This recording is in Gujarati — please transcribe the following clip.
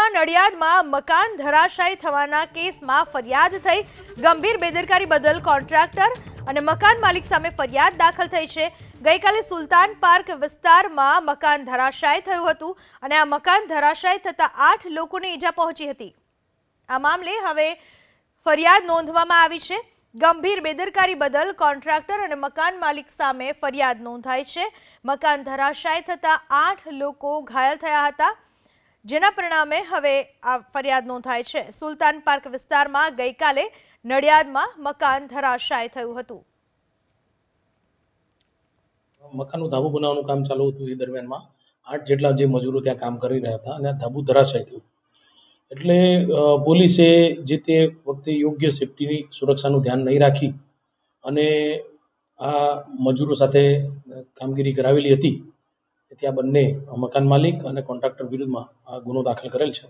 સુરતના નડિયાદમાં મકાન ધરાશાયી થવાના કેસમાં ફરિયાદ થઈ. ગંભીર બેદરકારી બદલ કોન્ટ્રાક્ટર અને મકાન માલિક સામે ફરિયાદ દાખલ થઈ છે. ગઈકાલે સુલતાન પાર્ક વિસ્તારમાં મકાન ધરાશાય થયું હતું અને આ મકાન ધરાશાય થતાં આઠ લોકોને ઈજા પહોંચી હતી. આ મામલે હવે ફરિયાદ નોંધવામાં આવી છે. ગંભીર બેદરકારી બદલ કોન્ટ્રાક્ટર અને મકાન માલિક સામે ફરિયાદ નોંધાઈ છે. મકાન ધરાશાય થતાં આઠ લોકો ઘાયલ થયા હતા. જેના પરિણામે હવે આ ફરિયાદ નોંધાઈ છે. સુલતાન પાર્ક વિસ્તારમાં ગઈકાલે નડિયાદમાં મકાન ધરાશાય થયું હતું. મકાનનું ધાબુ બનાવવાનું કામ ચાલુ હતું એ દરમિયાનમાં. આઠ જેટલા જે મજૂરો ત્યાં કામ કરી રહ્યા હતા અને ધાબુ ધરાશાય થયું. એટલે પોલીસે જે તે વખતે યોગ્ય સેફટીની સુરક્ષાનું ધ્યાન નહીં રાખી અને આ મજૂરો સાથે કામગીરી કરાવેલી હતી તેથી આ બંને મકાન માલિક અને કોન્ટ્રાક્ટર વિરુદ્ધમાં આ ગુનો દાખલ કરેલ છે.